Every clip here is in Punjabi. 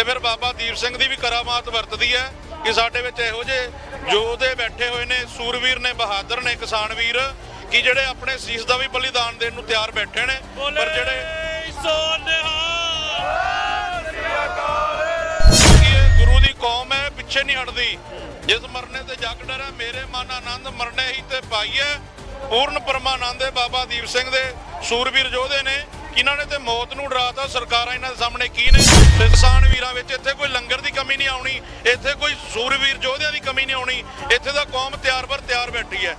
ਤੇ ਫਿਰ ਬਾਬਾ ਦੀਪ ਸਿੰਘ ਦੀ ਵੀ ਕਰਾਮਾਤ ਵਰਤਦੀ ਹੈ ਕਿ ਸਾਡੇ ਵਿੱਚ ਇਹੋ ਜਿਹੇ ਯੋਧੇ ਬੈਠੇ ਹੋਏ ਨੇ ਸੂਰਵੀਰ ਨੇ ਬਹਾਦਰ ਨੇ ਕਿਸਾਨ ਵੀਰ ਕਿ ਜਿਹੜੇ ਆਪਣੇ ਸੀਸ ਦਾ ਵੀ ਬਲੀਦਾਨ ਦੇਣ ਨੂੰ ਤਿਆਰ ਬੈਠੇ ਨੇ ਪਰ ਜਿਹੜੇ ਗੁਰੂ ਦੀ ਕੌਮ ਹੈ ਪਿੱਛੇ ਨਹੀਂ ਹਟਦੀ। ਜਿਸ ਮਰਨੇ ਤੇ ਜਗ ਡਰੈ ਮੇਰੇ ਮਨ ਆਨੰਦ ਮਰਨੇ ਹੀ ਤੇ ਪਾਈਐ ਪੂਰਨ ਪਰਮਾਨੰਦ ਹੈ ਬਾਬਾ ਦੀਪ ਸਿੰਘ ਦੇ ਸੂਰਬੀਰ ਯੋਧੇ ਨੇ। ਇਹਨਾਂ ਨੇ ਤੇ ਮੌਤ ਨੂੰ ਡਰਾਤਾ? ਸਰਕਾਰਾਂ ਇਹਨਾਂ ਦੇ ਸਾਹਮਣੇ ਕੀ ਨੇ? ਤੇ ਕਿਸਾਨ ਵੀਰਾਂ ਵਿੱਚ ਇੱਥੇ ਕੋਈ ਲੰਗਰ ਦੀ ਕਮੀ ਨਹੀਂ ਆਉਣੀ, ਇੱਥੇ ਕੋਈ ਸੂਰਵੀਰ ਯੋਧਿਆਂ ਦੀ ਕਮੀ ਨਹੀਂ ਆਉਣੀ, ਇੱਥੇ ਦਾ ਕੌਮ ਤਿਆਰ ਬਰ ਤਿਆਰ ਬੈਠੀ ਹੈ।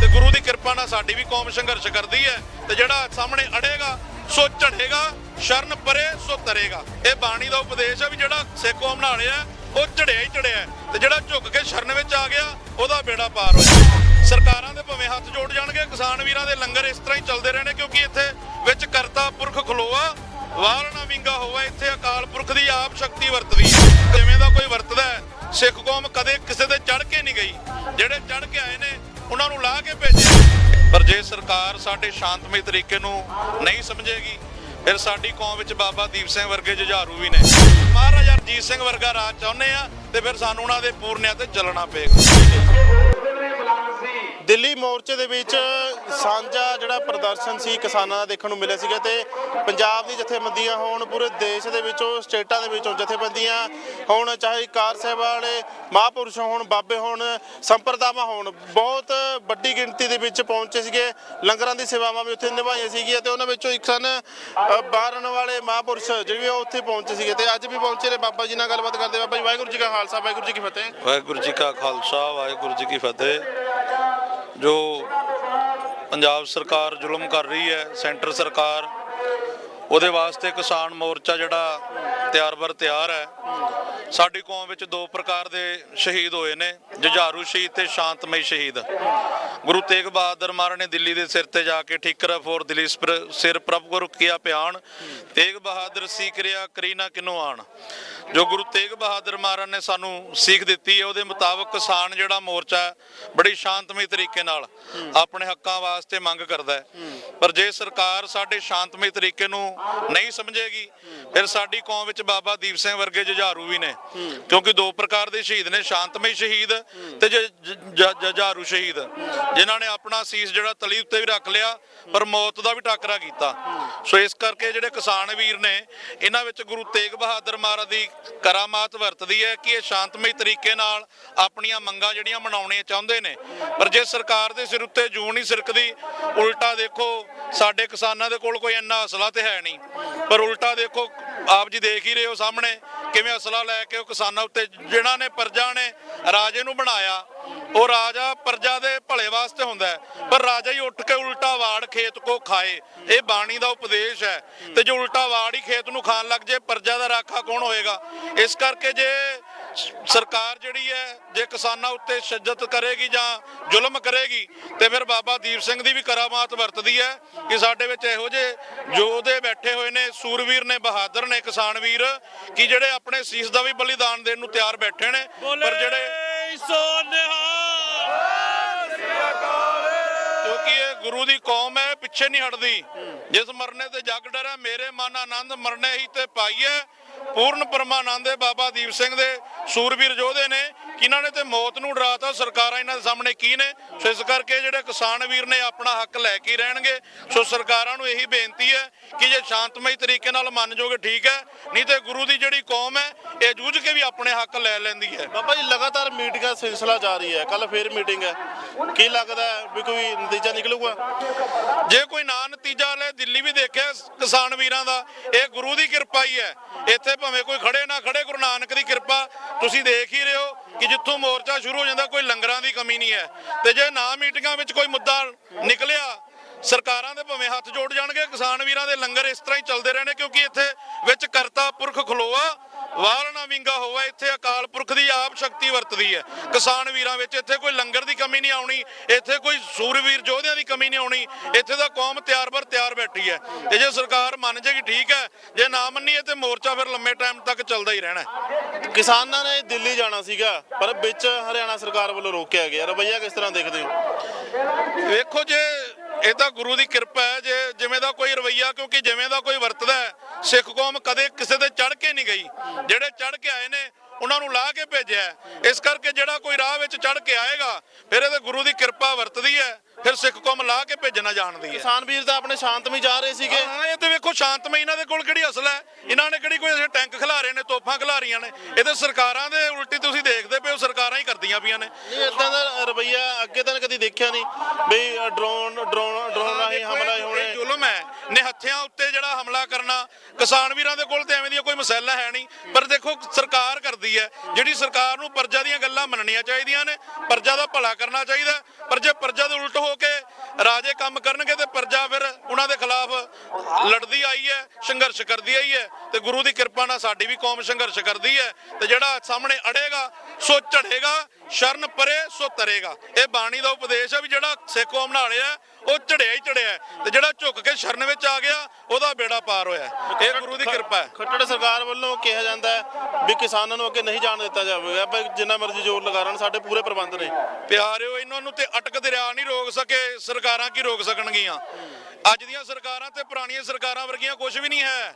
ਤੇ ਗੁਰੂ ਦੀ ਕਿਰਪਾ ਨਾਲ ਸਾਡੀ ਵੀ ਕੌਮ ਸੰਘਰਸ਼ ਕਰਦੀ ਹੈ, ਤੇ ਜਿਹੜਾ ਸਾਹਮਣੇ ਅੜੇਗਾ, ਸੋ ਝੜੇਗਾ, ਸ਼ਰਨ ਪਰੇ ਸੋ ਤਰੇਗਾ। ਇਹ ਬਾਣੀ ਦਾ ਉਪਦੇਸ਼ ਹੈ ਵੀ ਜਿਹੜਾ ਸਿੱਖ ਕੌਮ ਨਾਲ ਹੈ ਉਹ ਝੜਿਆ ਹੀ ਝੜਿਆ ਤੇ ਜਿਹੜਾ ਝੁੱਕ ਕੇ ਸ਼ਰਨ ਵਿੱਚ ਆ ਗਿਆ ਉਹਦਾ ਬੇੜਾ ਪਾਰ ਹੋਇਆ ਸਰਕਾਰਾਂ ਦੇ ਭਵੇਂ ਹੱਥ ਜੋੜ ਜਾਣਗੇ ਕਿਸਾਨ ਵੀਰਾਂ ਦੇ ਲੰਗਰ ਇਸ ਤਰ੍ਹਾਂ ਹੀ ਚੱਲਦੇ ਰਹਿਣੇ ਕਿਉਂਕਿ ਇੱਥੇ ਵਿੱਚ ਕਰਤਾ ਪੁਰਖ ਖਲੋਆ ਵਾਰਨਾ ਵਿੰਗਾ ਹੋਵਾ ਇੱਥੇ ਅਕਾਲ ਪੁਰਖ ਦੀ ਆਪ ਸ਼ਕਤੀ ਵਰਤਦੀ ਹੈ। ਜਿਵੇਂ ਦਾ ਕੋਈ ਵਰਤਦਾ ਹੈ, ਸਿੱਖ ਕੌਮ ਕਦੇ ਕਿਸੇ ਤੇ ਚੜ ਕੇ ਨਹੀਂ ਗਈ। ਜਿਹੜੇ ਚੜ ਕੇ ਆਏ ਨੇ ਉਹਨਾਂ ਨੂੰ ਲਾ ਕੇ ਭੇਜਿਆ। ਪਰ ਜੇ ਸਰਕਾਰ ਸਾਡੇ ਸ਼ਾਂਤਮਈ ਤਰੀਕੇ ਨੂੰ ਨਹੀਂ ਸਮਝੇਗੀ ਫਿਰ ਸਾਡੀ ਕੌਮ ਵਿੱਚ ਬਾਬਾ ਦੀਪ ਸਿੰਘ ਵਰਗੇ ਜੁਝਾਰੂ ਵੀ ਨੇ। ਮਹਾਰਾਜਾ ਰਣਜੀਤ ਸਿੰਘ ਵਰਗਾ ਰਾਜ ਚਾਹੁੰਦੇ ਆ ਤੇ ਫਿਰ ਸਾਨੂੰ ਉਹਨਾਂ ਦੇ ਪੂਰਨਿਆਂ ਤੇ ਚੱਲਣਾ ਪਏਗਾ। ਦਿੱਲੀ ਮੋਰਚੇ ਦੇ ਵਿੱਚ ਸਾਂਝਾ ਜਿਹੜਾ ਪ੍ਰਦਰਸ਼ਨ ਸੀ ਕਿਸਾਨਾਂ ਦਾ ਦੇਖਣ ਨੂੰ ਮਿਲਿਆ ਸੀਗਾ ਤੇ ਪੰਜਾਬ ਦੀ ਜਥੇਬੰਦੀਆਂ ਹੋਣ ਪੂਰੇ ਦੇਸ਼ ਦੇ ਵਿੱਚੋਂ ਸਟੇਟਾਂ ਦੇ ਵਿੱਚੋਂ ਜਥੇਬੰਦੀਆਂ ਹੋਣ ਚਾਹੇ ਕਾਰ ਸੇਵਾ ਵਾਲੇ ਮਹਾਂਪੁਰਸ਼ ਹੋਣ ਬਾਬੇ ਹੋਣ ਸੰਪਰਦਾਵਾਂ ਹੋਣ ਬਹੁਤ ਵੱਡੀ ਗਿਣਤੀ ਦੇ ਵਿੱਚ ਪਹੁੰਚੇ ਸੀਗੇ। ਲੰਗਰਾਂ ਦੀ ਸੇਵਾਵਾਂ ਵੀ ਉੱਥੇ ਨਿਭਾਈਆਂ ਸੀਗੀਆਂ ਤੇ ਉਹਨਾਂ ਵਿੱਚੋਂ ਇੱਕ ਸਨ ਅ, ਬਾਰਨ ਵਾਲੇ ਮਹਾਂਪੁਰਸ਼ ਜਿਹੜੇ ਉਹ ਉੱਥੇ ਪਹੁੰਚੇ ਸੀਗੇ ਤੇ ਅੱਜ ਵੀ ਪਹੁੰਚੇ ਨੇ। ਬਾਬਾ ਜੀ ਨਾਲ ਗੱਲਬਾਤ ਕਰਦੇ ਬਾਬਾ ਜੀ ਵਾਹਿਗੁਰੂ ਜੀ ਕਾ ਖਾਲਸਾ ਵਾਹਿਗੁਰੂ ਜੀ ਕੀ ਫਤਿਹ। ਵਾਹਿਗੁਰੂ ਜੀ ਕਾ ਖਾਲਸਾ ਵਾਹਿਗੁਰੂ ਜੀ ਕੀ ਫਤਿਹ। ਜੋ ਪੰਜਾਬ ਸਰਕਾਰ ਜ਼ੁਲਮ ਕਰ ਰਹੀ ਹੈ, ਸੈਂਟਰ ਸਰਕਾਰ, ਉਹਦੇ ਵਾਸਤੇ ਕਿਸਾਨ ਮੋਰਚਾ ਜਿਹੜਾ ਤਿਆਰ ਬਰ ਤਿਆਰ ਹੈ। ਸਾਡੀ ਕੌਮ ਵਿੱਚ ਦੋ ਪ੍ਰਕਾਰ ਦੇ ਸ਼ਹੀਦ ਹੋਏ ਨੇ, ਜੁਝਾਰੂ ਸ਼ਹੀਦ ਤੇ ਸ਼ਾਂਤਮਈ ਸ਼ਹੀਦ। ਗੁਰੂ ਤੇਗ ਬਹਾਦਰ ਮਹਾਰਾਜ ਨੇ ਦਿੱਲੀ ਦੇ ਸਿਰ ਤੇ ਜਾ ਕੇ ਠੀਕਰ ਫੋਰ ਦਿੱਲੀ ਸਿਰ- ਪ੍ਰਭ ਗੁਰੂ ਕੀਆ ਪਿਆਣ, ਤੇਗ ਬਹਾਦਰ ਸੀ ਕਿਰਿਆ ਕਰੀ ਕਿਨੋ ਆਣ। ਜੋ ਗੁਰੂ ਤੇਗ ਬਹਾਦਰ ਮਹਾਰਾਜ ਨੇ ਸਾਨੂੰ ਸੀਖ ਦਿੱਤੀ ਹੈ, ਉਹਦੇ ਮੁਤਾਬਕ ਕਿਸਾਨ ਜਿਹੜਾ ਮੋਰਚਾ ਬੜੀ ਸ਼ਾਂਤਮਈ ਤਰੀਕੇ ਨਾਲ ਆਪਣੇ ਹੱਕਾਂ ਵਾਸਤੇ ਮੰਗ ਕਰਦਾ ਹੈ। ਪਰ ਜੇ ਸਰਕਾਰ ਸਾਡੇ ਸ਼ਾਂਤਮਈ ਤਰੀਕੇ ਨੂੰ ਨਹੀਂ ਸਮਝੇਗੀ, ਫਿਰ ਸਾਡੀ ਕੌਮ ਵਿੱਚ ਬਾਬਾ ਦੀਪ ਸਿੰਘ ਵਰਗੇ ਜੁਝਾਰੂ ਵੀ ਨੇ। ਕਿਉਂਕਿ ਦੋ ਪ੍ਰਕਾਰ ਦੇ ਸ਼ਹੀਦ ਨੇ, ਸ਼ਾਂਤਮਈ ਸ਼ਹੀਦ ਤੇ ਜ- ਜ- ਜੁਝਾਰੂ ਸ਼ਹੀਦ। ਜਿਨ੍ਹਾਂ ਨੇ ਆਪਣਾ ਸੀਸ ਜਿਹੜਾ ਤਲੀ ਉੱਤੇ ਵੀ ਰੱਖ ਲਿਆ, ਪਰ ਮੌਤ ਦਾ ਵੀ ਟਾਕਰਾ ਕੀਤਾ। ਸੋ ਇਸ ਕਰਕੇ ਜਿਹੜੇ ਕਿਸਾਨ ਵੀਰ ਨੇ, ਇਹਨਾਂ ਵਿੱਚ ਗੁਰੂ ਤੇਗ ਬਹਾਦਰ ਮਹਾਰਾਜ ਦੀ ਕਰਾਮਾਤ ਵਰਤਦੀ ਹੈ ਕਿ ਇਹ ਸ਼ਾਂਤਮਈ ਤਰੀਕੇ ਨਾਲ ਆਪਣੀਆਂ ਮੰਗਾਂ ਜਿਹੜੀਆਂ ਮਨਾਉਣੀਆਂ ਚਾਹੁੰਦੇ ਨੇ। ਪਰ ਜੇ ਸਰਕਾਰ ਦੇ ਸਿਰ ਉੱਤੇ ਜੂੰ ਨਹੀਂ ਸਿਰਕਦੀ, ਉਲਟਾ ਦੇਖੋ, ਸਾਡੇ ਕਿਸਾਨਾਂ ਦੇ ਕੋਲ ਕੋਈ ਇੰਨਾ ਅਸਲਾ ਤੇ ਹੈ ਨਹੀਂ। ਪਰ ਉਲਟਾ ਦੇਖੋ, ਆਪ ਜੀ ਦੇਖ ਹੀ ਰਹੇ ਹੋ ਸਾਹਮਣੇ ਕਿਵੇਂ ਅਸਲਾ ਲੈ ਕੇ ਉਹ ਕਿਸਾਨਾਂ ਉੱਤੇ, ਜਿਨ੍ਹਾਂ ਨੇ ਪਰਜਾ ਨੇ ਰਾਜੇ ਨੂੰ ਬਣਾਇਆ ਉਹ ਰਾਜਾ ਪਰਜਾ ਦੇ ਭਲੇ ਵਾਸਤੇ ਹੁੰਦਾ ਹੈ। ਪਰ ਰਾਜਾ ਹੀ ਉੱਠ ਕੇ ਉਲਟਾ ਵਾੜ ਖੇਤ ਕੋ ਖਾਏ। ਇਹ ਬਾਣੀ ਦਾ ਉਪਦੇਸ਼ ਹੈ। ਤੇ ਜੋ ਉਲਟਾ ਵਾੜ ਹੀ ਖੇਤ ਨੂੰ ਖਾਣ ਲੱਗ ਜੇ ਪਰਜਾ ਦਾ ਰਾਖਾ ਕੌਣ ਹੋਏਗਾ? ਇਸ ਕਰਕੇ ਜੇ ਸਰਕਾਰ ਜਿਹੜੀ ਹੈ ਜੇ ਕਿਸਾਨਾਂ ਉੱਤੇ ਸ਼ਿੱਦਤ ਕਰੇਗੀ ਜਾਂ ਜ਼ੁਲਮ ਕਰੇਗੀ ਤੇ ਫਿਰ ਬਾਬਾ ਦੀਪ ਸਿੰਘ ਦੀ ਵੀ ਕਰਾਮਾਤ ਵਰਤਦੀ ਹੈ ਕਿ ਸਾਡੇ ਵਿੱਚ ਇਹੋ ਜਿਹੇ ਯੋਧੇ ਬੈਠੇ ਹੋਏ ਨੇ ਸੂਰਵੀਰ ਨੇ ਬਹਾਦਰ ਨੇ ਕਿਸਾਨ ਵੀਰ ਕਿ ਜਿਹੜੇ ਆਪਣੇ ਸੀਸ ਦਾ ਵੀ ਬਲੀਦਾਨ ਦੇਣ ਨੂੰ ਤਿਆਰ ਬੈਠੇ ਨੇ। ਪਰ ਜਿਹੜੇ ਕਿਉਂਕਿ ਇਹ ਗੁਰੂ ਦੀ ਕੌਮ ਹੈ, ਪਿੱਛੇ ਨਹੀਂ ਹਟਦੀ। ਜਿਸ ਮਰਨੇ ਤੇ ਜਗ ਡਰੈ ਮੇਰੇ ਮਨ ਆਨੰਦ ਮਰਨੇ ਹੀ ਤੇ ਪਾਈਐ ਪੂਰਨ ਪਰਮਾਨੰਦ ਹੈ ਬਾਬਾ ਦੀਪ ਸਿੰਘ ਦੇ। ਸੂਰਵੀਰ ਯੋਧੇ ਨੇ ਕਿਨਾਂ ਨੇ ਤੇ ਮੌਤ ਨੂੰ ਡਰਾਤਾ? ਸਰਕਾਰਾਂ ਇਹਨਾਂ ਦੇ ਸਾਹਮਣੇ ਕੀ ਨੇ? ਸੋ ਇਸ ਕਰਕੇ ਜਿਹੜੇ ਕਿਸਾਨ ਵੀਰ ਨੇ ਆਪਣਾ ਹੱਕ ਲੈ ਕੇ ਰਹਿਣਗੇ। ਸੋ ਸਰਕਾਰਾਂ ਨੂੰ ਇਹੀ ਬੇਨਤੀ ਹੈ ਕਿ ਜੇ ਸ਼ਾਂਤਮਈ ਤਰੀਕੇ ਨਾਲ ਮੰਨ ਜੋਗੇ ਠੀਕ ਹੈ ਨਹੀਂ ਤੇ ਗੁਰੂ ਦੀ ਜਿਹੜੀ ਕੌਮ ਹੈ ਇਹ ਜੂਝ ਕੇ ਵੀ ਆਪਣੇ ਹੱਕ ਲੈ ਲੈਂਦੀ ਹੈ। ਬਾਬਾ ਜੀ ਲਗਾਤਾਰ ਮੀਟਿੰਗ ਦਾ ਸਿਲਸਿਲਾ ਜਾਰੀ ਹੈ। ਕੱਲ ਫੇਰ ਮੀਟਿੰਗ ਹੈ। ਕੀ ਲੱਗਦਾ ਵੀ ਕੋਈ ਨਤੀਜਾ ਨਿਕਲੂਗਾ? ਜੇ ਕੋਈ ਨਾ ਨਤੀਜਾ ਲੈ ਦਿੱਲੀ ਵੀ ਦੇਖਿਆ ਕਿਸਾਨ ਵੀਰਾਂ ਦਾ ਇਹ ਗੁਰੂ ਦੀ ਕਿਰਪਾ ਹੀ ਹੈ। ਇੱਥੇ ਭਾਵੇਂ ਕੋਈ ਖੜੇ ਨਾ ਖੜੇ ਗੁਰੂ ਨਾਨਕ ਦੀ ਕਿਰਪਾ ਤੁਸੀਂ ਦੇਖ ਹੀ ਰਹੇ ਹੋ। ਕਿ ਜਿੱਥੋਂ ਮੋਰਚਾ ਸ਼ੁਰੂ ਹੋ ਜਾਂਦਾ, ਕੋਈ ਲੰਗਰਾਂ ਦੀ ਕਮੀ ਨਹੀਂ ਹੈ। ਤੇ ਜੇ ਨਾ ਮੀਟਿੰਗਾਂ ਵਿੱਚ ਕੋਈ ਮੁੱਦਾ ਨਿਕਲਿਆ, ਸਰਕਾਰਾਂ ਦੇ ਭਵੇਂ ਹੱਥ ਜੋੜ ਜਾਣਗੇ, ਕਿਸਾਨ ਵੀਰਾਂ ਦੇ ਲੰਗਰ ਇਸ ਤਰ੍ਹਾਂ ਹੀ ਚੱਲਦੇ ਰਹਿਣੇ, ਕਿਉਂਕਿ ਇੱਥੇ ਵਿੱਚ ਕਰਤਾ ਪੁਰਖ ਖਲੋਆ। ਵਾਰਨਾ ਵਿੰਗਾ ਹੋਵਾ ਇੱਥੇ ਅਕਾਲ ਪੁਰਖ ਦੀ ਆਪ ਸ਼ਕਤੀ ਵਰਤਦੀ ਹੈ। ਕਿਸਾਨ ਵੀਰਾਂ ਵਿੱਚ ਇੱਥੇ ਕੋਈ ਲੰਗਰ ਦੀ ਕਮੀ ਨਹੀਂ ਆਉਣੀ ਇੱਥੇ ਕੋਈ ਸੂਰਵੀਰ ਯੋਧਿਆਂ ਦੀ ਕਮੀ ਨਹੀਂ ਆਉਣੀ ਇੱਥੇ ਦਾ ਕੌਮ ਤਿਆਰ ਬਰ ਤਿਆਰ ਬੈਠੀ ਹੈ। ਤੇ ਜੇ ਸਰਕਾਰ ਮੰਨ ਜੇਗੀ ਠੀਕ ਹੈ ਜੇ ਨਾ ਮੰਨੀਏ ਤੇ ਮੋਰਚਾ ਫਿਰ ਲੰਮੇ ਟਾਈਮ ਤੱਕ ਚੱਲਦਾ ਹੀ ਰਹਿਣਾ। ਕਿਸਾਨਾਂ ਨੇ ਦਿੱਲੀ ਜਾਣਾ ਸੀਗਾ ਪਰ ਵਿੱਚ ਹਰਿਆਣਾ ਸਰਕਾਰ ਵੱਲੋਂ ਰੋਕਿਆ ਗਿਆ। ਰਵਈਆ ਕਿਸ ਤਰ੍ਹਾਂ ਦੇਖਦੇ ਹੋ? ਵੇਖੋ ਜੇ ਇਹ ਤਾਂ ਗੁਰੂ ਦੀ ਕਿਰਪਾ ਹੈ ਜੇ ਜਿਵੇਂ ਦਾ ਕੋਈ ਰਵਈਆ, ਕਿਉਂਕਿ ਜਿਵੇਂ ਦਾ ਕੋਈ ਵਰਤਦਾ ਹੈ, ਸਿੱਖ ਕੌਮ ਕਦੇ ਕਿਸੇ ਤੇ ਚੜ ਕੇ ਨਹੀਂ ਗਈ। ਜਿਹੜੇ ਚੜ ਕੇ ਆਏ ਨੇ, ਉਹਨਾਂ ਨੂੰ ਲਾ ਕੇ ਭੇਜਿਆ ਇਸ ਕਰਕੇ ਜਿਹੜਾ ਕੋਈ ਰਾਹ ਵਿੱਚ ਚੜ ਕੇ ਆਏਗਾ, ਫਿਰ ਇਹਦੇ ਗੁਰੂ ਦੀ ਕਿਰਪਾ ਵਰਤਦੀ ਹੈ। ਫਿਰ ਸਿੱਖ ਕੌਮ ਲਾ ਕੇ ਭੇਜਣਾ ਜਾਣਦੀ ਹੈ। ਕਿਸਾਨ ਵੀਰ ਤਾਂ ਆਪਣੇ ਸ਼ਾਂਤਮਈ ਜਾ ਰਹੇ ਸੀਗੇ। ਹਾਂ ਇਹ ਤੇ ਵੇਖੋ ਸ਼ਾਂਤਮਈ ਇਹਨਾਂ ਦੇ ਕੋਲ ਕਿਹੜੀ ਅਸਲ ਹੈ? ਇਹਨਾਂ ਨੇ ਕਿਹੜੀ ਕੋਈ ਟੈਂਕ ਖਿਲਾ ਰਹੇ ਨੇ ਤੋਪਾਂ ਖਿਲਾ ਰਹੀਆਂ ਨੇ? ਇਹ ਤੇ ਸਰਕਾਰਾਂ ਦੇ ਉਲਟੀ ਤੁਸੀਂ ਦੇਖਦੇ ਪਏ ਹੋ ਸਰਕਾਰਾਂ ਹੀ ਕਰਦੀਆਂ ਪਈਆਂ ਨੇ। ਨਹੀਂ ਇਦਾਂ ਦਾ ਰਵਈਆ ਅੱਗੇ ਤਾਂ ਕਦੀ ਦੇਖਿਆ ਨਹੀਂ ਬਈ ਡਰੋਨ ਡਰੋਨ ਡਰੋਨ ਰਾਹੀਂ ਹਮਲਾ ਹੋਣੇ। ਜ਼ੁਲਮ ਹੈ। ਨਿਹੱਥਿਆਂ ਉੱਤੇ ਜਿਹੜਾ ਹਮਲਾ ਕਰਨਾ ਕਿਸਾਨ ਵੀਰਾਂ ਦੇ ਕੋਲ ਤੇ ਐਵੇਂ ਦੀਆਂ ਕੋਈ ਮਸਲਾ ਹੈ ਨਹੀਂ। ਪਰ ਦੇਖੋ ਸਰਕਾਰ ਕਰਦੀ ਹੈ। ਜਿਹੜੀ ਸਰਕਾਰ ਨੂੰ ਪਰਜਾ ਦੀਆਂ ਗੱਲਾਂ ਮੰਨਣੀਆਂ ਚਾਹੀਦੀਆਂ ਨੇ ਪਰਜਾ ਦਾ ਭਲਾ ਕਰਨਾ ਚਾਹੀਦਾ। ਪਰ ਜੇ ਪਰਜਾ ਦੇ ਉਲਟ ਹੋ ਕੇ ਰਾਜੇ ਕੰਮ ਕਰਨਗੇ ਤੇ ਪਰਜਾ ਫਿਰ ਉਹਨਾਂ ਦੇ ਖਿਲਾਫ ਲੜਦੀ ਆਈ ਹੈ, ਸੰਘਰਸ਼ ਕਰਦੀ ਆਈ ਹੈ ਤੇ ਗੁਰੂ ਦੀ ਕਿਰਪਾ ਨਾਲ ਸਾਡੀ ਵੀ ਕੌਮ ਸੰਘਰਸ਼ ਕਰਦੀ ਹੈ ਤੇ ਜਿਹੜਾ ਸਾਹਮਣੇ ਅੜੇਗਾ, ਸੋ ਝੜੇਗਾ ਸ਼ਰਨ ਪਰੇ ਸੋ ਤਰੇਗਾ। ਇਹ ਬਾਣੀ ਦਾ ਉਪਦੇਸ਼ ਹੈ ਵੀ ਜਿਹੜਾ ਸਿੱਖ ਕੌਮ ਨਾਲ ਹੈ ਉਹ ਝੜਿਆ ਹੀ ਝੜਿਆ ਤੇ ਜਿਹੜਾ ਝੁੱਕ ਕੇ ਸ਼ਰਨ ਵਿੱਚ ਆ ਗਿਆ ਉਹਦਾ ਬੇੜਾ ਪਾਰ ਹੋਇਆ। ਇਹ ਗੁਰੂ ਦੀ ਕਿਰਪਾ ਹੈ। ਖੱਟੜ ਸਰਕਾਰ ਵੱਲੋਂ ਕਿਹਾ ਜਾਂਦਾ ਹੈ ਵੀ ਕਿਸਾਨਾਂ ਨੂੰ ਅੱਗੇ ਨਹੀਂ ਜਾਣ ਦਿੱਤਾ ਜਾਵੇਗਾ ਬਈ ਜਿੰਨਾ ਮਰਜ਼ੀ ਜ਼ੋਰ ਲਗਾ ਲੈਣ ਸਾਡੇ ਪੂਰੇ ਪ੍ਰਬੰਧ ਨੇ। ਪਿਆਰਿਓ ਇਹਨਾਂ ਨੂੰ ਤੇ ਅਟਕ ਦਰਿਆ ਨਹੀਂ ਰੋਕ ਸਕੇ। ਸਰਕਾਰਾਂ ਕੀ ਰੋਕ ਸਕਣਗੀਆਂ? ਅੱਜ ਦੀਆਂ ਸਰਕਾਰਾਂ ਤੇ ਪੁਰਾਣੀਆਂ ਸਰਕਾਰਾਂ ਵਰਗੀਆਂ ਕੁਝ ਵੀ ਨਹੀਂ ਹੈ।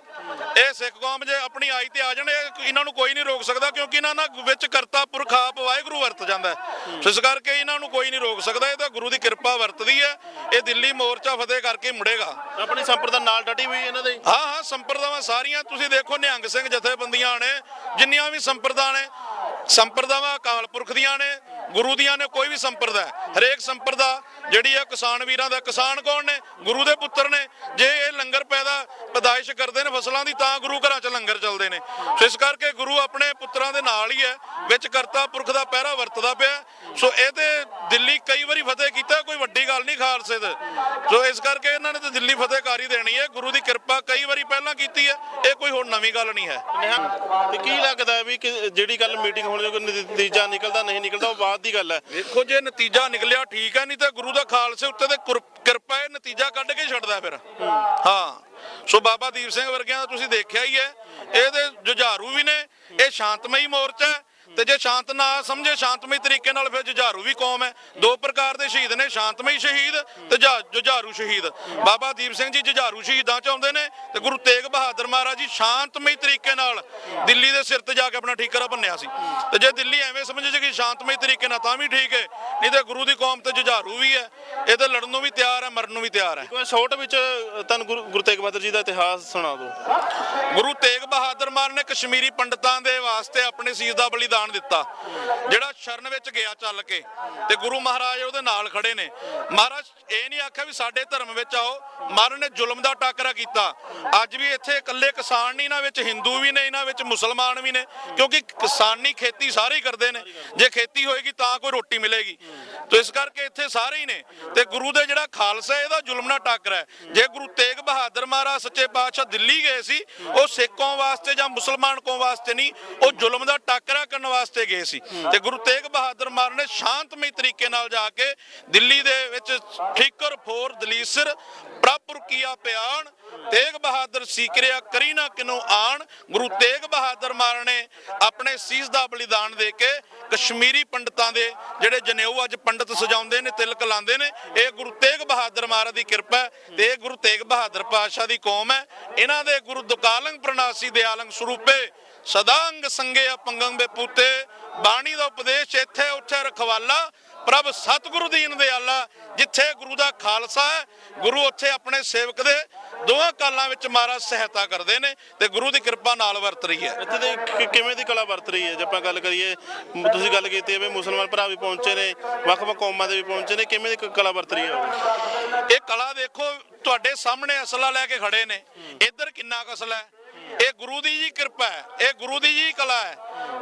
ਇਹ ਸਿੱਖ ਕੌਮ ਜੇ ਆਪਣੀ ਆਈ ਤੇ ਆ ਜਾਣ ਇਹ- ਇਹਨਾਂ ਨੂੰ ਕੋਈ ਨਹੀਂ ਰੋਕ ਸਕਦਾ ਕਿਉਂਕਿ ਇਹਨਾਂ ਨਾਲ ਵਿੱਚ ਕਰਤਾ ਪੁਰਖ ਆਪ ਵਾਹਿਗੁਰੂ ਵਰਤ ਜਾਂਦਾ ਇਸ ਕਰਕੇ ਇਹਨਾਂ ਨੂੰ ਕੋਈ ਨਹੀਂ ਰੋਕ ਸਕਦਾ। ਇਹ ਤਾਂ ਗੁਰੂ ਦੀ ਕਿਰਪਾ ਵਰਤਦੀ ਹੈ। ਇਹ ਦਿੱਲੀ ਮੋਰਚਾ ਫਤਿਹ ਕਰਕੇ ਮੁੜੇਗਾ। ਆਪਣੀ ਸੰਪਰਦਾ ਨਾਲ ਡਟੀ ਹੋਈ ਇਹਨਾਂ ਦੇ। ਹਾਂ ਹਾਂ, ਸੰਪਰਦਾਵਾਂ ਸਾਰੀਆਂ। ਤੁਸੀਂ ਦੇਖੋ ਨਿਹੰਗ ਸਿੰਘ ਜਥੇਬੰਦੀਆਂ ਨੇ, ਜਿੰਨੀਆਂ ਵੀ ਸੰਪਰਦਾ ਨੇ, ਸੰਪਰਦਾਵਾਂ ਅਕਾਲ ਪੁਰਖ ਦੀਆਂ ਨੇ ਗੁਰੂ ਦੀਆਂ ਨੇ ਕੋਈ ਵੀ ਸੰਪਰਦਾ ਹਰੇਕ ਸੰਪਰਦਾ ਜਿਹੜੀ ਆ ਕਿਸਾਨ ਵੀਰਾਂ ਦਾ, ਕਿਸਾਨ ਕੌਣ ਨੇ? ਗੁਰੂ ਦੇ ਪੁੱਤਰ ਨੇ। ਜੇ ਇਹ ਲੰਗਰ ਪੈਦਾ, ਪਦਾਇਸ਼ ਕਰਦੇ ਨੇ ਫਸਲਾਂ ਦੀ, ਤਾਂ ਗੁਰੂ ਘਰਾਂ 'ਚ ਲੰਗਰ ਚੱਲਦੇ ਨੇ। ਸੋ ਇਸ ਕਰਕੇ ਗੁਰੂ ਆਪਣੇ ਪੁੱਤਰਾਂ ਦੇ ਨਾਲ ਹੀ ਹੈ, ਵਿੱਚ ਕਰਤਾ ਪੁਰਖ ਦਾ ਪਹਿਰਾ ਵਰਤਦਾ ਪਿਆ ਸੋ ਇਹ ਤੇ ਦਿੱਲੀ ਕਈ ਵਾਰੀ ਫਤਿਹ ਕੀਤਾ, ਕੋਈ ਵੱਡੀ ਗੱਲ ਨਹੀਂ ਖਾਲਸੇ ਤੇ। ਸੋ ਇਸ ਕਰਕੇ ਇਹਨਾਂ ਨੇ ਤੇ ਦਿੱਲੀ ਫਤਿਹਕਾਰੀ ਦੇਣੀ ਹੈ। ਗੁਰੂ ਦੀ ਕਿਰਪਾ ਕਈ ਵਾਰੀ ਪਹਿਲਾਂ ਕੀਤੀ ਹੈ, ਇਹ ਕੋਈ ਹੁਣ ਨਵੀਂ ਗੱਲ ਨਹੀਂ ਹੈ। ਤੇ ਕੀ ਲੱਗਦਾ ਵੀ ਕਿ ਜਿਹੜੀ ਗੱਲ ਮੀਟਿੰਗ ਹੋਣ ਦਾ ਨਤੀਜਾ ਨਿਕਲਦਾ, ਨਹੀਂ ਨਿਕਲਦਾ, ਉਹ ਬਾਅਦ ਦੀ ਗੱਲ ਹੈ। ਦੇਖੋ ਜੇ ਨਤੀਜਾ ਨਿਕਲਿਆ ਠੀਕ ਹੈ, ਨਹੀਂ ਤੇ ਗੁਰੂ ਦਾ ਖਾਲਸੇ ਉੱਤੇ ਤੇ ਕਿਰਪਾ ਇਹ ਨਤੀਜਾ ਕੱਢ ਕੇ ਛੱਡਦਾ ਫਿਰ। ਹਾਂ। ਸੋ ਬਾਬਾ ਦੀਪ ਸਿੰਘ ਵਰਗਿਆਂ ਦਾ ਤੁਸੀਂ ਦੇਖਿਆ ਹੀ ਹੈ। ਇਹਦੇ ਜੁਝਾਰੂ ਵੀ ਨੇ, ਇਹ ਸ਼ਾਂਤਮਈ ਮੋਰਚਾ ਹੈ। ਤੇ ਜੇ ਸ਼ਾਂਤ ਨਾ ਸਮਝੇ, ਸ਼ਾਂਤਮਈ ਤਰੀਕੇ ਨਾਲ ਫਿਰ ਜੁਝਾਰੂ ਵੀ ਕੌਮ ਹੈ। ਦੋ ਪ੍ਰਕਾਰ ਦੇ ਸ਼ਹੀਦ ਨੇ, ਸ਼ਾਂਤਮਈ ਸ਼ਹੀਦ ਤੇ ਜੁਝਾਰੂ ਸ਼ਹੀਦ। ਬਾਬਾ ਦੀਪ ਸਿੰਘ ਜੀ ਜੁਝਾਰੂ ਸ਼ਹੀਦਾਂ ਚ ਆਉਂਦੇ ਨੇ ਤੇ ਗੁਰੂ ਤੇਗ ਬਹਾਦਰ ਮਹਾਰਾਜ ਜੀ ਸ਼ਾਂਤਮਈ ਤਰੀਕੇ ਨਾਲ ਦਿੱਲੀ ਦੇ ਸਿਰ ਤੇ ਜਾ ਕੇ ਆਪਣਾ ਠੀਕਰਾ ਬੰਨਿਆ ਸੀ। ਤੇ ਜੇ ਦਿੱਲੀ ਐਵੇਂ ਸਮਝੇ ਜੇ ਕਿ ਸ਼ਾਂਤਮਈ ਤਰੀਕੇ ਨਾਲ ਤਾਂ ਵੀ ਠੀਕ ਹੈ, ਨਹੀਂ ਤੇ ਗੁਰੂ ਦੀ ਕੌਮ ਤੇ ਜੁਝਾਰੂ ਵੀ ਹੈ, ਇਹ ਤੇ ਲੜਨ ਨੂੰ ਵੀ ਤਿਆਰ ਹੈ, ਮਰਨ ਨੂੰ ਵੀ ਤਿਆਰ ਹੈ। ਕੋਈ ਸ਼ੋਰਟ ਵਿੱਚ ਤੁਹਾਨੂੰ ਗੁਰੂ ਗੁਰੂ ਤੇਗ ਬਹਾਦਰ ਜੀ ਦਾ ਇਤਿਹਾਸ ਸੁਣਾ ਦਿਓ। ਗੁਰੂ ਤੇਗ ਬਹਾਦਰ ਮਾਨ ਨੇ ਕਸ਼ਮੀਰੀ ਪੰਡਤਾਂ ਦੇ ਵਾਸਤੇ ਆਪਣੇ ਸੀਸ ਦਾ ਬਲੀਦਾਨ ਦਿੱਤਾ, ਜਿਹੜਾ ਸ਼ਰਨ ਵਿੱਚ ਗਿਆ ਚੱਲ ਕੇ ਤੇ ਗੁਰੂ ਮਹਾਰਾਜ ਉਹਦੇ ਨਾਲ ਖੜੇ ਨੇ। ਮਹਾਰਾਜ ਇਹ ਨਹੀਂ ਆਖਿਆ ਵੀ ਸਾਡੇ ਧਰਮ ਵਿੱਚ ਆਓ ਮਹਾਰਾਜ ਨੇ ਜ਼ੁਲਮ ਦਾ ਟਾਕਰਾ ਕੀਤਾ। ਅੱਜ ਵੀ ਇੱਥੇ ਇਕੱਲੇ ਕਿਸਾਨ ਨਹੀਂ ਇਹਨਾਂ ਵਿੱਚ ਹਿੰਦੂ ਵੀ ਨੇ ਇਹਨਾਂ ਵਿੱਚ ਮੁਸਲਮਾਨ ਵੀ ਨੇ, ਕਿਉਂਕਿ ਕਿਸਾਨੀ ਖੇਤੀ ਸਾਰੇ ਹੀ ਕਰਦੇ ਨੇ। ਜੇ ਖੇਤੀ ਹੋਏਗੀ ਤਾਂ ਕੋਈ ਰੋਟੀ ਮਿਲੇਗੀ। ਤੇ ਇਸ ਕਰਕੇ ਇੱਥੇ ਸਾਰੇ ਹੀ ਨੇ। ਤੇ ਗੁਰੂ ਦੇ ਜਿਹੜਾ ਖਾਲਸਾ ਇਹਦਾ ਜ਼ੁਲਮ ਨਾਲ ਟਾਕਰਾ ਜੇ ਗੁਰੂ ਤੇਗ ਬਹਾਦਰ ਮਹਾਰਾਜ ਸੱਚੇ ਪਾਤਸ਼ਾਹ ਦਿੱਲੀ ਗਏ ਸੀ ਉਹ ਸਿੱਖ ਕੌਮ ਵਾਸਤੇ ਜਾਂ ਮੁਸਲਮਾਨ ਕੌਮ ਵਾਸਤੇ ਨਹੀਂ ਉਹ ਜ਼ੁਲਮ ਦਾ ਟਾਕਰਾ ਕਰਨ ਵਾਸਤੇ ਗਏ ਸੀ। ਤੇ ਗੁਰੂ ਤੇਗ ਬਹਾਦਰ ਮਹਾਰਾਜ ਨੇ ਸ਼ਾਂਤਮਈ ਤਰੀਕੇ ਨਾਲ ਜਾ ਕੇ ਦਿੱਲੀ ਦੇ ਵਿੱਚ ਠੀਕਰ ਫੋਰ ਦਲੀਸਰ ਪ੍ਰਭੁਰ ਕੀਆ ਪਿਆਣ ਤੇਗ ਬਹਾਦਰ ਸੀਕਰਿਆ ਕਰੀ ਨਾ ਕਿਨੋਂ ਆਣ ਗੁਰੂ ਤੇਗ ਬਹਾਦਰ ਮਹਾਰਾਜ ਨੇ ਆਪਣੇ ਸੀਸ ਦਾ ਬਲੀਦਾਨ ਦੇ ਕੇ ਕਸ਼ਮੀਰੀ ਪੰਡਤਾਂ ਦੇ ਜਿਹੜੇ ਜਨੇਊ ਅੱਜ ਪੰਡਤ ਸਜਾਉਂਦੇ ਨੇ, ਤਿਲਕ ਲਾਉਂਦੇ ਨੇ, ਇਹ ਗੁਰੂ ਤੇਗ ਬਹਾਦਰ ਮਹਾਰਾਜ ਦੀ ਕਿਰਪਾ ਤੇ ਇਹ ਗੁਰੂ ਤੇਗ ਬਹਾਦਰ ਪਾਤਸ਼ਾਹ ਦੀ ਕੌਮ ਹੈ। ਇਹਨਾਂ ਦੇ ਗੁਰੂ ਦੁਕਾਲੰਗ ਪ੍ਰਣਾਸੀ ਦਿਆਲੰਗ ਸਰੂਪੇ ਸਦਾੰਗ ਸੰਗੇ ਅਪੰਗੰ ਬੇਪੂਤੇ ਬਾਣੀ ਦਾ ਉਪਦੇਸ਼ ਇੱਥੇ ਉੱਥੇ ਰਖਵਾਲਾ, ਪ੍ਰਭ ਸਤਿਗੁਰੂ ਦੀਨ ਦਿਆਲਾ, ਜਿੱਥੇ ਗੁਰੂ ਦਾ ਖਾਲਸਾ ਹੈ, ਗੁਰੂ ਉੱਥੇ ਆਪਣੇ ਸੇਵਕ ਦੇ ਦੋਹਾਂ ਕਾਲਾਂ ਵਿੱਚ ਮਹਾਰਾਜ ਸਹਾਇਤਾ ਕਰਦੇ ਨੇ ਤੇ ਗੁਰੂ ਦੀ ਕਿਰਪਾ ਨਾਲ ਵਰਤ ਰਹੀ ਹੈ। ਇੱਥੇ ਦੇ ਕਿ- ਕਿਵੇਂ ਦੀ ਕਲਾ ਵਰਤ ਰਹੀ ਹੈ? ਜੇ ਆਪਾਂ ਗੱਲ ਕਰੀਏ ਮ- ਤੁਸੀਂ ਗੱਲ ਕੀਤੀ ਹੈ ਵੀ ਮੁਸਲਮਾਨ ਭਰਾ ਵੀ ਪਹੁੰਚੇ ਨੇ ਵੱਖ-ਵੱਖ ਕੌਮਾਂ ਦੇ ਵੀ ਪਹੁੰਚੇ ਨੇ ਕਿਵੇਂ ਦੀ ਕ- ਕਲਾ ਵਰਤ ਰਹੀ ਹੈ? ਇਹ ਕਲਾ ਦੇਖੋ ਤੁਹਾਡੇ ਸਾਹਮਣੇ ਅਸਲਾ ਲੈ ਕੇ ਖੜੇ ਨੇ। ਇੱਧਰ ਕਿੰਨਾ ਕੁ ਅਸਲਾ ਹੈ? ਇਹ ਗੁਰੂ ਦੀ ਜੀ ਕਿਰਪਾ ਹੈ ਇਹ ਗੁਰੂ ਦੀ ਜੀ ਕਲਾ ਹੈ।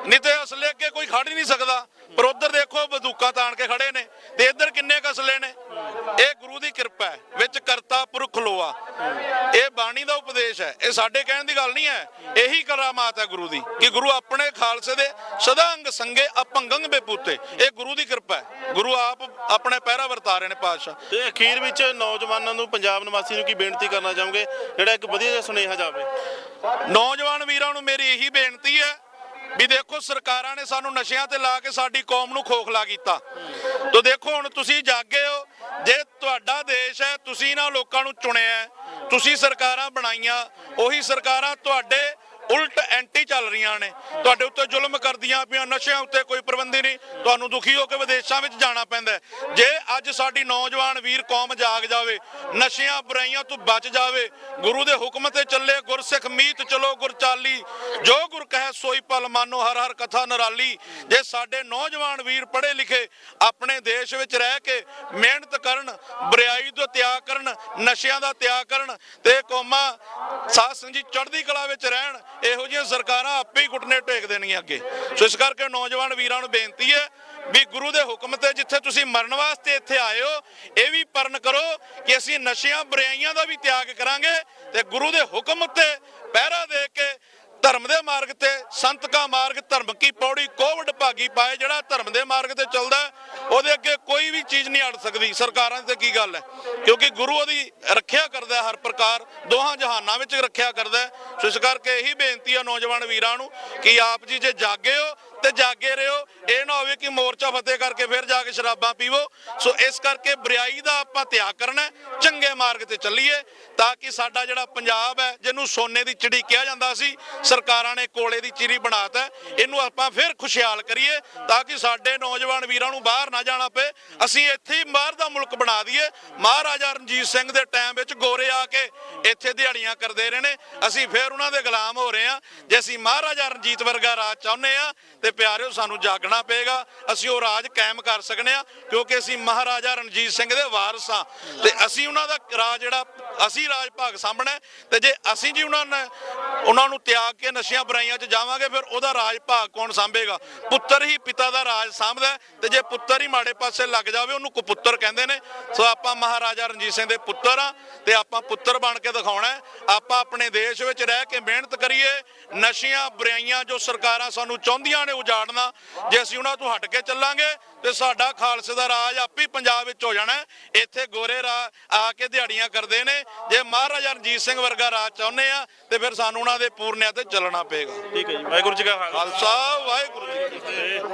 ਨਹੀਂ ਤੇ ਅਸਲੇ ਅੱਗੇ ਕੋਈ ਖੜ ਹੀ ਨਹੀਂ ਸਕਦਾ। ਪਰ ਉਧਰ ਦੇਖੋ ਬੰਦੂਕਾਂ ਤਾਣ ਕੇ ਖੜੇ ਨੇ ਤੇ ਇੱਧਰ ਕਿੰਨੇ ਕੁ ਅਸਲੇ ਨੇ। ਇਹ ਗੁਰੂ ਦੀ ਕਿਰਪਾ ਹੈ ਵਿੱਚ ਕਰਤਾ ਪੁਰਖ ਲੋਆ ਇਹ ਬਾਣੀ ਦਾ ਉਪਦੇਸ਼ ਹੈ ਇਹ ਸਾਡੇ ਕਹਿਣ ਦੀ ਗੱਲ ਨਹੀਂ ਹੈ। ਇਹੀ ਕਰਾਮਾਤ ਹੈ ਗੁਰੂ ਦੀ ਕਿ ਗੁਰੂ ਆਪਣੇ ਖਾਲਸੇ ਦੇ ਸਦਾ ਅੰਗ ਸੰਗੇ ਅਪੰਗੰਗ ਬੇਪੂਤੇ। ਇਹ ਗੁਰੂ ਦੀ ਕਿਰਪਾ ਹੈ। ਗੁਰੂ ਆਪ ਆਪਣੇ ਪਹਿਰਾ ਵਰਤਾ ਰਹੇ ਨੇ ਪਾਤਸ਼ਾਹ। ਤੇ ਅਖੀਰ ਵਿੱਚ ਨੌਜਵਾਨਾਂ ਨੂੰ ਪੰਜਾਬ ਨਿਵਾਸੀ ਨੂੰ ਕੀ ਬੇਨਤੀ ਕਰਨਾ ਚਾਹੋਗੇ? ਜਿਹੜਾ ਇੱਕ ਵਧੀਆ ਜਿਹਾ ਸੁਨੇਹਾ ਜਾਵੇ। ਨੌਜਵਾਨ ਵੀਰਾਂ ਨੂੰ ਮੇਰੀ ਇਹੀ ਬੇਨਤੀ ਹੈ ਵੀ ਦੇਖੋ ਸਰਕਾਰਾਂ ਨੇ ਸਾਨੂੰ ਨਸ਼ਿਆਂ ਤੇ ਲਾ ਕੇ ਸਾਡੀ ਕੌਮ ਨੂੰ ਖੋਖਲਾ ਕੀਤਾ। ਤੋ ਦੇਖੋ ਹੁਣ ਤੁਸੀਂ ਜਾਗੇ ਹੋ, ਜੇ ਤੁਹਾਡਾ ਦੇਸ਼ ਹੈ, ਤੁਸੀਂ ਇਹਨਾਂ ਲੋਕਾਂ ਨੂੰ ਚੁਣਿਆ ਤੁਸੀਂ ਸਰਕਾਰਾਂ ਬਣਾਈਆਂ, ਉਹੀ ਸਰਕਾਰਾਂ ਤੁਹਾਡੇ ਉਲਟ ਐਂਟੀ ਚੱਲ ਰਹੀਆਂ ਨੇ। ਤੁਹਾਡੇ ਉੱਤੇ ਜ਼ੁਲਮ ਕਰਦੀਆਂ ਪਈਆਂ, ਨਸ਼ਿਆਂ ਉੱਤੇ ਕੋਈ ਪ੍ਰਬੰਧੀ ਨਹੀਂ। ਤੁਹਾਨੂੰ ਦੁਖੀ ਹੋ ਕੇ ਵਿਦੇਸ਼ਾਂ ਵਿੱਚ ਜਾਣਾ ਪੈਂਦਾ ਜੇ ਅੱਜ ਸਾਡੀ ਨੌਜਵਾਨ ਵੀਰ ਕੌਮ ਜਾਗ ਜਾਵੇ, ਨਸ਼ਿਆਂ ਬੁਰਾਈਆਂ ਤੋਂ ਬਚ ਜਾਵੇ, ਗੁਰੂ ਦੇ ਹੁਕਮ ਤੇ ਚੱਲੇ, ਗੁਰਸਿੱਖ ਮੀਤ ਚਲੋ, ਗੁਰਚਾਲੀ, ਜੋ ਗੁਰ ਕਹੇ ਸੋਈ ਪਲ ਮਾਨੋ, ਹਰ ਹਰ ਕਥਾ ਨਰਾਲੀ। ਜੇ ਸਾਡੇ ਨੌਜਵਾਨ ਵੀਰ ਪੜ੍ਹੇ ਲਿਖੇ ਆਪਣੇ ਦੇਸ਼ ਵਿੱਚ ਰਹਿ ਕੇ ਮਿਹਨਤ ਕਰਨ, ਬੁਰਾਈ ਤੋਂ ਤਿਆਗ ਕਰਨ, ਨਸ਼ਿਆਂ ਦਾ ਤਿਆਗ ਕਰਨ ਤੇ ਕੌਮਾਂ ਸਾਧ ਸੰਗਤ ਜੀ ਚੜ੍ਹਦੀ ਕਲਾ ਵਿੱਚ ਰਹਿਣ ਇਹੋ ਜਿਹੀਆਂ ਸਰਕਾਰਾਂ ਆਪੇ ਹੀ ਘੁਟਨੇ ਟੇਕ ਦੇਣਗੀਆਂ ਅੱਗੇ। ਸੋ ਇਸ ਕਰਕੇ ਨੌਜਵਾਨ ਵੀਰਾਂ ਨੂੰ ਬੇਨਤੀ ਹੈ ਵੀ ਗੁਰੂ ਦੇ ਹੁਕਮ ਤੇ ਜਿੱਥੇ ਤੁਸੀਂ ਮਰਨ ਵਾਸਤੇ ਇੱਥੇ ਆਏ ਹੋ, ਇਹ ਵੀ ਪਰਨ ਕਰੋ ਕਿ ਅਸੀਂ ਨਸ਼ਿਆਂ, ਬੁਰਾਈਆਂ ਦਾ ਵੀ ਤਿਆਗ ਕਰਾਂਗੇ ਤੇ ਗੁਰੂ ਦੇ ਹੁਕਮ ਉੱਤੇ ਪਹਿਰਾ ਦੇ ਕੇ ਧਰਮ ਦੇ ਮਾਰਗ ਤੇ ਸੰਤ ਕਾ ਮਾਰਗ ਧਰਮ ਕੀ ਪੌੜੀ ਕੋਵਡ ਭਾਗੀ ਪਾਏ ਜਿਹੜਾ ਧਰਮ ਦੇ ਮਾਰਗ ਤੇ ਚੱਲਦਾ ਉਹਦੇ ਅੱਗੇ ਕੋਈ ਵੀ ਚੀਜ਼ ਨਹੀਂ ਅੜ ਸਕਦੀ। ਸਰਕਾਰਾਂ ਦੀ ਤੇ ਕੀ ਗੱਲ ਹੈ? ਕਿਉਂਕਿ ਗੁਰੂ ਉਹਦੀ ਰੱਖਿਆ ਕਰਦਾ ਹਰ ਪ੍ਰਕਾਰ, ਦੋਹਾਂ ਜਹਾਨਾਂ ਵਿੱਚ ਰੱਖਿਆ ਕਰਦਾ ਸੋ ਇਸ ਕਰਕੇ ਇਹੀ ਬੇਨਤੀ ਆ ਨੌਜਵਾਨ ਵੀਰਾਂ ਨੂੰ ਕਿ ਆਪ ਜੀ ਜੇ ਜਾਗੇ ਹੋ ਤੇ ਜਾਗੇ ਰਹੋ। ਇਹ ਨਾ ਹੋਵੇ ਕਿ ਮੋਰਚਾ ਫਤਿਹ ਕਰਕੇ ਫਿਰ ਜਾ ਕੇ ਸ਼ਰਾਬਾਂ ਪੀਵੋ। ਸੋ ਇਸ ਕਰਕੇ ਬਰਿਆਈ ਦਾ ਆਪਾਂ ਤਿਆਗ ਕਰਨਾ ਚੰਗੇ ਮਾਰਗ ਤੇ ਚੱਲੀਏ ਤਾਂ ਕਿ ਸਾਡਾ ਜਿਹੜਾ ਪੰਜਾਬ ਹੈ ਜਿਹਨੂੰ ਸੋਨੇ ਦੀ ਚਿੜੀ ਕਿਹਾ ਜਾਂਦਾ ਸੀ ਸਰਕਾਰਾਂ ਨੇ ਕੋਲੇ ਦੀ ਚਿੜੀ ਬਣਾਤਾ ਹੈ, ਇਹਨੂੰ ਆਪਾਂ ਫਿਰ ਖੁਸ਼ਹਾਲ ਕਰੀਏ ਤਾਂ ਕਿ ਸਾਡੇ ਨੌਜਵਾਨ ਵੀਰਾਂ ਨੂੰ ਬਾਹਰ ਨਾ ਜਾਣਾ ਪਏ। ਅਸੀਂ ਇੱਥੇ ਹੀ ਬਾਹਰ ਦਾ ਮੁਲਕ ਬਣਾ ਦਈਏ। ਮਹਾਰਾਜਾ ਰਣਜੀਤ ਸਿੰਘ ਦੇ ਟਾਈਮ ਵਿੱਚ ਗੋਰੇ ਆ ਕੇ ਇੱਥੇ ਦਿਹਾੜੀਆਂ ਕਰਦੇ ਰਹੇ ਨੇ। ਅਸੀਂ ਫਿਰ ਉਹਨਾਂ ਦੇ ਗੁਲਾਮ ਹੋ ਰਹੇ ਹਾਂ। ਜੇ ਅਸੀਂ ਮਹਾਰਾਜਾ ਰਣਜੀਤ ਵਰਗਾ ਰਾਜ ਚਾਹੁੰਦੇ ਆ ਤੇ ਪਿਆਰਿਓ, ਸਾਨੂੰ ਜਾਗਣਾ ਪਏਗਾ। ਅਸੀਂ ਉਹ ਰਾਜ ਕਾਇਮ ਕਰ ਸਕਨੇ ਆ, ਕਿਉਂਕਿ ਅਸੀਂ ਮਹਾਰਾਜਾ ਰਣਜੀਤ ਸਿੰਘ ਦੇ ਵਾਰਸ ਹਾਂ। ਤੇ ਅਸੀਂ ਉਹਨਾਂ ਦਾ ਰਾਜ ਜਿਹੜਾ, ਅਸੀਂ ਰਾਜ ਭਾਗ ਸਾਹਮਣੇ ਤੇ ਜੇ ਅਸੀਂ ਜੀ ਉਹਨਾਂ ਨੇ, ਉਹਨਾਂ ਨੂੰ ਤਿਆਗ ਕੇ ਨਸ਼ਿਆਂ ਬੁਰਾਈਆਂ 'ਚ ਜਾਵਾਂਗੇ, ਫਿਰ ਉਹਦਾ ਰਾਜ ਭਾਗ ਕੌਣ ਸਾਂਭੇਗਾ? ਪੁੱਤਰ ਹੀ ਪਿਤਾ ਦਾ ਰਾਜ ਸਾਂਭਦਾ ਤੇ ਜੇ ਪੁੱਤਰ ਹੀ ਮਾੜੇ ਪਾਸੇ ਲੱਗ ਜਾਵੇ, ਉਹਨੂੰ ਕੁਪੁੱਤਰ ਕਹਿੰਦੇ ਨੇ। ਸੋ ਆਪਾਂ ਮਹਾਰਾਜਾ ਰਣਜੀਤ ਸਿੰਘ ਦੇ ਪੁੱਤਰ ਆ ਤੇ ਆਪਾਂ ਪੁੱਤਰ ਬਣ ਕੇ ਦਿਖਾਉਣਾ ਆਪਾਂ ਆਪਣੇ ਦੇਸ਼ ਵਿੱਚ ਰਹਿ ਕੇ ਮਿਹਨਤ ਕਰੀਏ। ਨਸ਼ਿਆਂ, ਬੁਰਾਈਆਂ ਜੋ ਸਰਕਾਰਾਂ ਸਾਨੂੰ ਚਾਹੁੰਦੀਆਂ ਨੇ ਉਜਾੜਨਾ। ਜੇ ਅਸੀਂ ਉਹਨਾਂ ਤੋਂ ਹਟ ਕੇ ਚੱਲਾਂਗੇ ਤੇ ਸਾਡਾ ਖਾਲਸੇ ਦਾ ਰਾਜ ਆਪੇ ਹੀ ਪੰਜਾਬ ਵਿੱਚ ਹੋ ਜਾਣਾ। ਇੱਥੇ ਗੋਰੇ ਰਾ ਆ ਕੇ ਦਿਹਾੜੀਆਂ ਕਰਦੇ ਨੇ। ਜੇ ਮਹਾਰਾਜਾ ਰਣਜੀਤ ਸਿੰਘ ਵਰਗਾ ਰਾਜ ਚਾਹੁੰਦੇ ਆ ਤੇ ਫਿਰ ਸਾਨੂੰ ਉਹਨਾਂ ਦੇ ਪੂਰਨਿਆਂ ਤੇ ਚੱਲਣਾ ਪਏਗਾ। ਠੀਕ ਹੈ ਜੀ ਵਾਹਿਗੁਰੂ ਜੀ ਕਾ ਖਾਲਸਾ। ਖਾਲਸਾ ਵਾਹਿਗੁਰੂ ਜੀ ਕੀ ਫਤਿਹ।